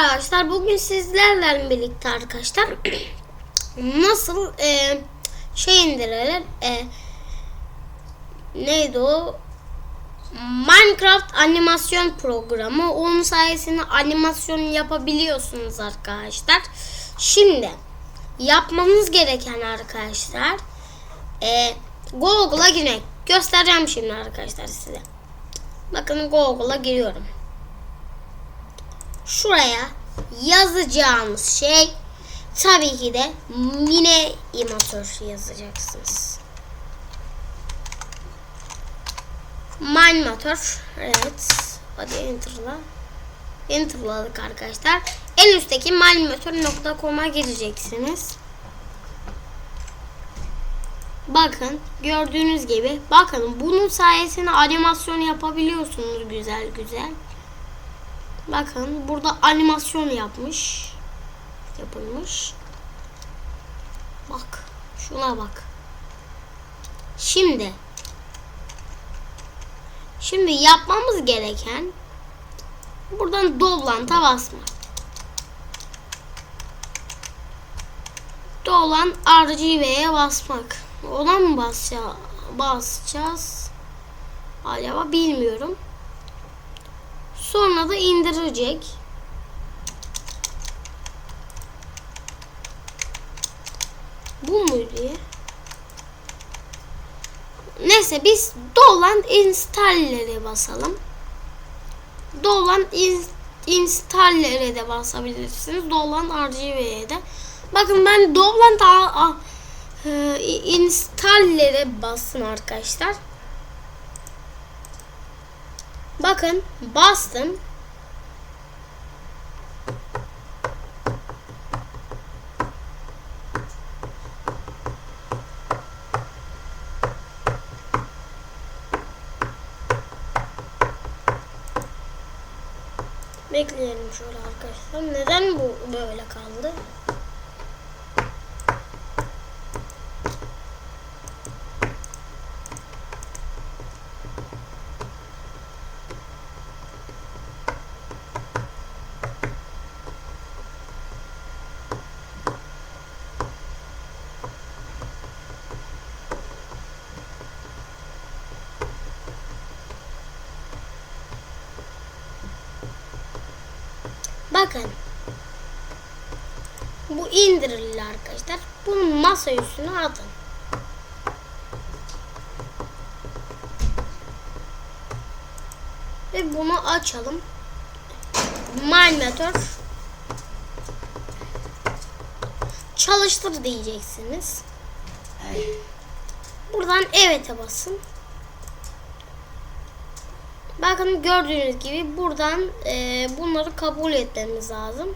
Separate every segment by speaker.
Speaker 1: arkadaşlar bugün sizlerle birlikte arkadaşlar nasıl e, şey indirilir e, neydi o? Minecraft animasyon programı. Onun sayesinde animasyon yapabiliyorsunuz arkadaşlar. Şimdi yapmanız gereken arkadaşlar e, Google'a girmek. Göstereceğim şimdi arkadaşlar size. Bakın Google'a giriyorum. Şuraya yazacağımız şey tabii ki de mine imatör yazacaksınız. Minematör. Evet. Hadi enter'la. Enter'ladık arkadaşlar. En üstteki minematör.com'a gireceksiniz. Bakın gördüğünüz gibi bakın bunun sayesinde animasyon yapabiliyorsunuz güzel güzel. Bakın burada animasyon yapmış. Yapılmış. Bak. Şuna bak. Şimdi Şimdi yapmamız gereken buradan doblanta basmak. Dolan RGB'ye basmak. Ona mı basacağız? basacağız? Acaba bilmiyorum. Sonra da indirecek. Bu muydu? Neyse biz dolan installer'e basalım. Dolan in, installer'e de basabilirsiniz. Dolan RGB'ye de. Bakın ben dolan da e, installer'e bastım arkadaşlar. Bakın bastım. Bekleyelim şöyle arkadaşlar. Neden bu böyle kaldı? Bakın. Bu indirildi arkadaşlar. Bunu masa üstüne atın. Ve bunu açalım. Malmetör çalıştır diyeceksiniz. Buradan evet'e basın. Bakın gördüğünüz gibi buradan e, bunları kabul etmemiz lazım.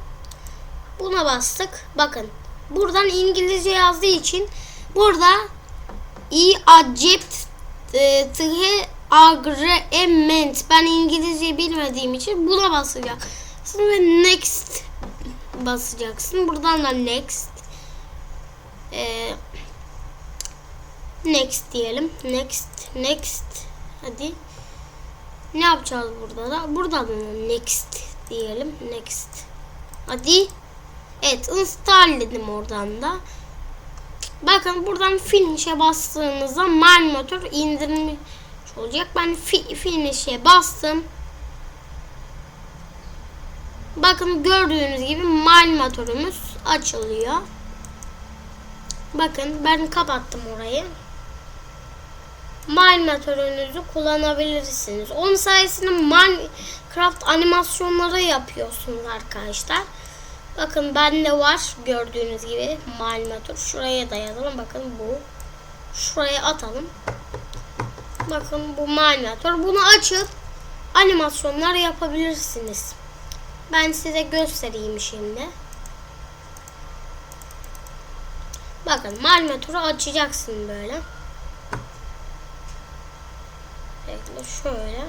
Speaker 1: Buna bastık. Bakın buradan İngilizce yazdığı için burada i accept e, agreement ben İngilizce bilmediğim için buna basacaksın ve next basacaksın. Buradan da next e, next diyelim. Next next hadi. Ne yapacağız burada da? Burada mı? Next diyelim. Next. Hadi. Evet install dedim oradan da. Bakın buradan finish'e bastığınızda mal motor indirmiş olacak. Ben fi finish'e bastım. Bakın gördüğünüz gibi mal motorumuz açılıyor. Bakın ben kapattım orayı. Minecraft'ınızı kullanabilirsiniz. Onun sayesinde Minecraft animasyonları yapıyorsunuz arkadaşlar. Bakın bende var gördüğünüz gibi Minecraft. Şuraya da yazalım. Bakın bu. Şuraya atalım. Bakın bu Minecraft. Bunu açıp animasyonlar yapabilirsiniz. Ben size göstereyim şimdi. Bakın Minecraft'ı açacaksın böyle. Bekle şöyle.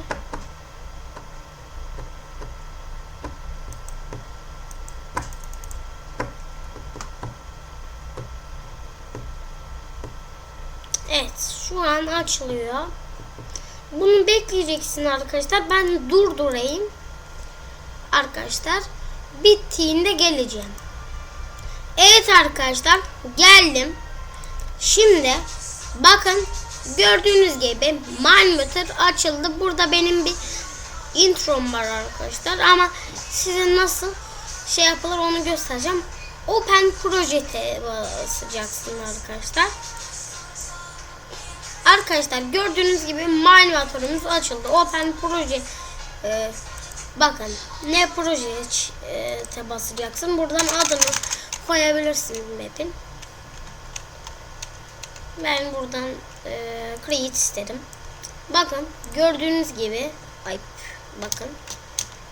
Speaker 1: Evet şu an açılıyor. Bunu bekleyeceksin arkadaşlar. Ben durdurayım. Arkadaşlar bittiğinde geleceğim. Evet arkadaşlar geldim. Şimdi bakın gördüğünüz gibi Mindmeter açıldı. Burada benim bir introm var arkadaşlar ama size nasıl şey yapılır onu göstereceğim. Open Project'e basacaksın arkadaşlar. Arkadaşlar gördüğünüz gibi Mindmeter'ımız açıldı. Open Proje e, bakın ne projeye basacaksın. Buradan adını koyabilirsin map'in. Ben buradan e, create isterim. Bakın gördüğünüz gibi ay bakın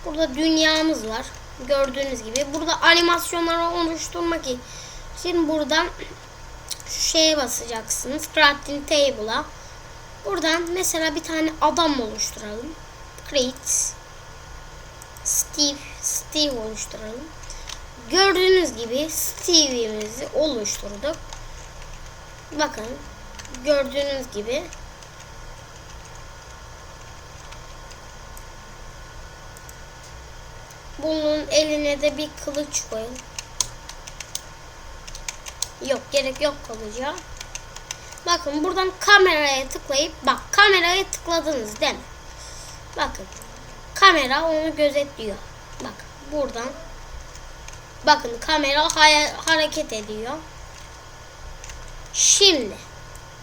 Speaker 1: burada dünyamız var. Gördüğünüz gibi burada animasyonları oluşturmak için buradan şu şeye basacaksınız. Crafting table'a. Buradan mesela bir tane adam oluşturalım. Create Steve Steve oluşturalım. Gördüğünüz gibi Steve'imizi oluşturduk. Bakın gördüğünüz gibi bunun eline de bir kılıç koyun. Yok gerek yok kılıca. Bakın buradan kameraya tıklayıp bak kameraya tıkladınız değil mi? Bakın kamera onu gözetliyor. Bak buradan bakın kamera hareket ediyor. Şimdi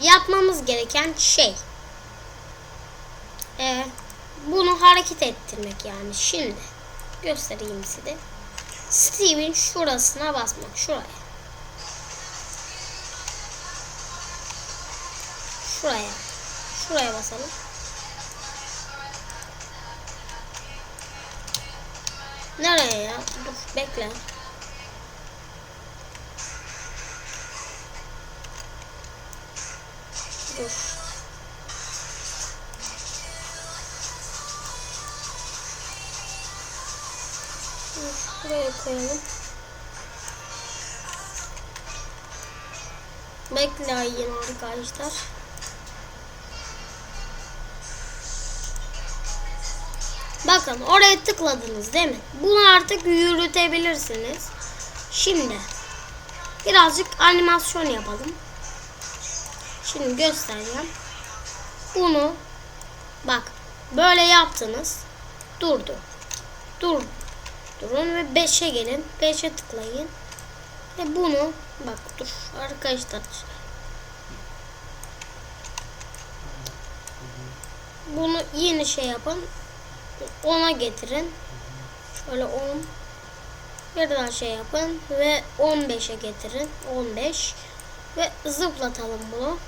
Speaker 1: yapmamız gereken şey e, bunu hareket ettirmek yani şimdi göstereyim size. Steve'in şurasına basmak şuraya. Şuraya. Şuraya basalım. Nereye ya? Dur bekle. Dur. Buraya koyalım. Bekleyin arkadaşlar. Bakın oraya tıkladınız değil mi? Bunu artık yürütebilirsiniz. Şimdi birazcık animasyon yapalım. Şimdi göstereceğim. Bunu bak böyle yaptınız. Durdu. Dur. Durun ve 5'e gelin. 5'e tıklayın. Ve bunu bak dur arkadaşlar. Bunu yeni şey yapın. 10'a getirin. Şöyle 10. Bir daha şey yapın ve 15'e getirin. 15 ve zıplatalım bunu.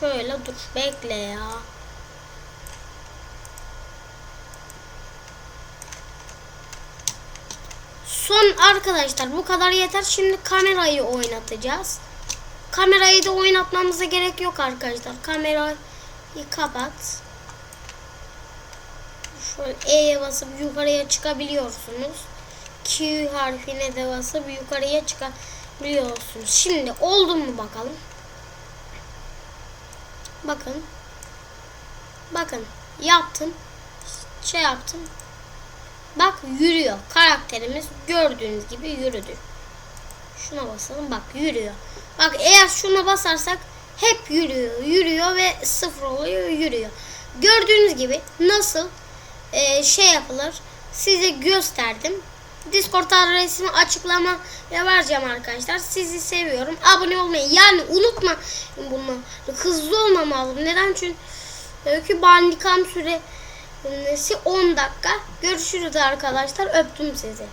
Speaker 1: Şöyle dur bekle ya. Son arkadaşlar bu kadar yeter. Şimdi kamerayı oynatacağız. Kamerayı da oynatmamıza gerek yok arkadaşlar. Kamerayı kapat. Şöyle E'ye basıp yukarıya çıkabiliyorsunuz. Q harfine de basıp yukarıya çıkabiliyorsunuz. Şimdi oldu mu bakalım. Bakın. Bakın. Yaptım. Şey yaptım. Bak yürüyor. Karakterimiz gördüğünüz gibi yürüdü. Şuna basalım. Bak yürüyor. Bak eğer şuna basarsak hep yürüyor. Yürüyor ve sıfır oluyor yürüyor. Gördüğünüz gibi nasıl e, şey yapılır size gösterdim. Discord adresimi açıklamaya vereceğim arkadaşlar. Sizi seviyorum. Abone olmayı yani unutma bunu. Hızlı olmam lazım. Neden? Çünkü bandikam süresi 10 dakika. Görüşürüz arkadaşlar. Öptüm sizi.